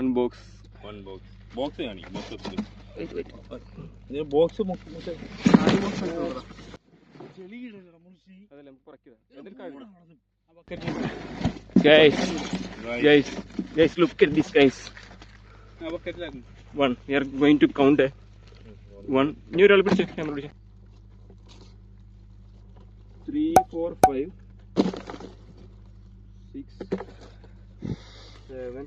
Unbox unbox box കാണി മൊത്തത്തിൽ box Guys, right. guys, guys, look at this, guys. One, we are going to count. Eh? One, new roll, please. Camera, please. Three, four, five, six, seven.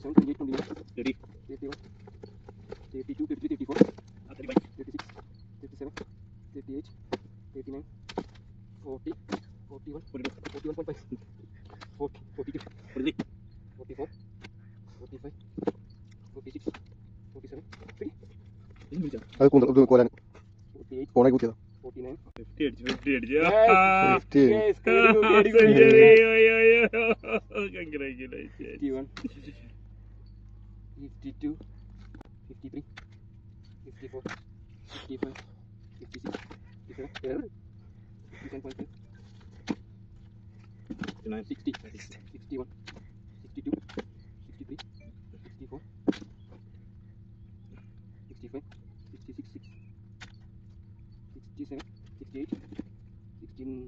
27, 28, 29, 30, 31, 32, 33, 34, 35, 36, 37, 38, 39, 40, 41, 42, 41.5, 40, 42, 43, 44, 45, 46, 47, 3, अरे कौन था कौन है कौन है कुछ था 49 58 58 जी yes, 50 yes, 50 congratulations 52 53 54 55 56 57 57.2 59 60 61 62 63 64 65 66 67 68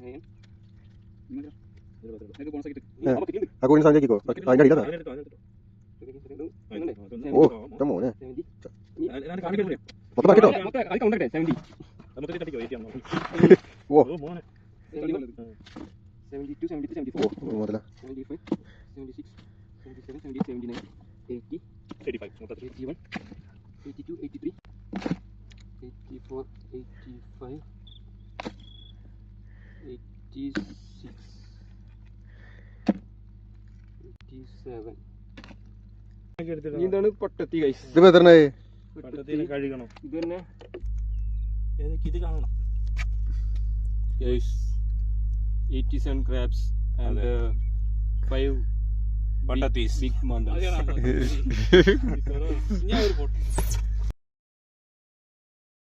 69 Aku bonus lagi. Ya. Aku ini saja kok. Tanya di data. ഓ മോനെ മൊത്തം പാക്കിട്ടോ ഓ മുതല സിക്സ് ഇതാണ് ഗൈസ് ഇത് ഇതിപ്പോ എത്ര കഴുകണം. ഇത് തന്നെ ഏതൊക്കെ ഇത് കാണണം? Guys eighty seven crabs and five patties big mandals ഞാൻ ഒരു ഫോട്ടോ